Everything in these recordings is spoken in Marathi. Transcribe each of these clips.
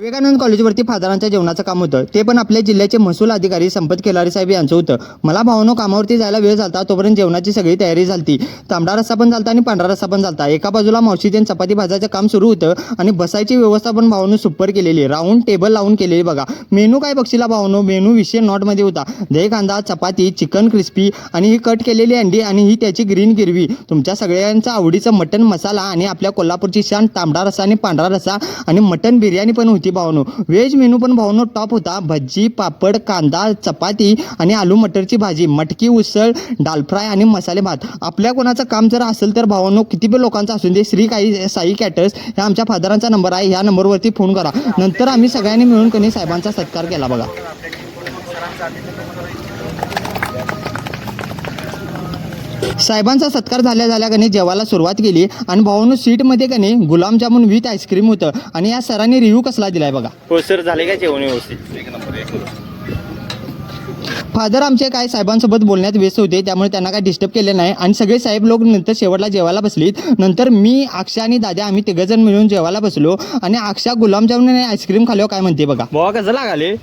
विवेकानंद कॉलेजवरती फादरांच्या जेवणाचं काम होतं. ते पण आपल्या जिल्ह्याचे महसूल अधिकारी संपत केलारी साहेब यांचं होतं. मला भावनो कामावरती जायला वेळ झाला तोपर्यंत जेवणाची सगळी तयारी झाली तांबडा रस्सा पण झालता आणि पांढरा रस्सा पण झालता. एका बाजूला मावशीचे चपाती भाजायचं काम सुरू होतं आणि बसायची व्यवस्था पण भावनो सुपर केलेली राऊंड टेबल लावून केलेली बघा. मेनू काय बक्षीला भावनो? मेनू विषय नॉटमध्ये होता. दही कांदा चपाती चिकन क्रिस्पी आणि ही कट केलेली अंडी आणि ही त्याची ग्रीन गिरवी. तुमच्या सगळ्यांचा आवडीचं मटन मसाला आणि आपल्या कोल्हापूरची शान तांबडा रस्सा आणि पांढरा रस्सा आणि मटन बिर्याणी पण होती. भावनो. व्हेज मेनू पण भावनो टॉप होता. भजी पापड कांदा चपाती आणि आलू मटरची भाजी मटकी उसळ दाल फ्राय आणि मसाले भात. आपल्या कोणाचं काम जर असेल तर भावनो किती पण लोकांचं असून दे श्री काही साई कॅटर्स ह्या आमच्या फादरांचा नंबर आहे. ह्या नंबरवरती फोन करा. नंतर आम्ही सगळ्यांनी मिळून कोणी साहेबांचा सत्कार केला बघा. साहेबांचा सत्कार झाल्या झाल्या कनी जेवायला सुरुवात केली आणि भावानं सीटमध्ये कनी गुलाबजामुन विथ आईस्क्रीम होतं आणि या सरांनी रिव्ह्यू कसला दिलाय बघा. हो सर झाले का जेवण व्यवस्थित? फादर आमचे काय साहेबांसोबत बोलण्यात व्यस्त होते त्यामुळे त्यांना काय डिस्टर्ब केले नाही. आणि सगळे साहेब लोक नंतर शेवटला जेवायला बसलीत. नंतर मी अक्षा आणि दादा आम्ही तिघजण मिळून जेवायला बसलो. आणि अक्षा गुलाबजामुन आणि आईस्क्रीम खाल्यावर काय म्हणते बघा. भावा कसं लागाले?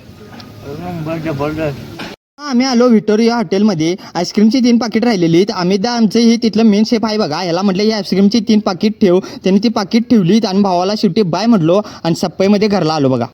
आम्ही आलो व्हिक्टोरिया हॉटेलमध्ये. आईस्क्रीमची तीन पाकिट राहिलेली आहेत. आम्ही आमचं हे तिथलं मेन शेफ आहे बघा. याला म्हटलं ही आईस्क्रीमची तीन पाकिट ठेव. त्यांनी ती पाकिट ठेवलीत आणि भावाला शेवटी बाय म्हटलो आणि सप्पईमध्ये घरला आलो बघा.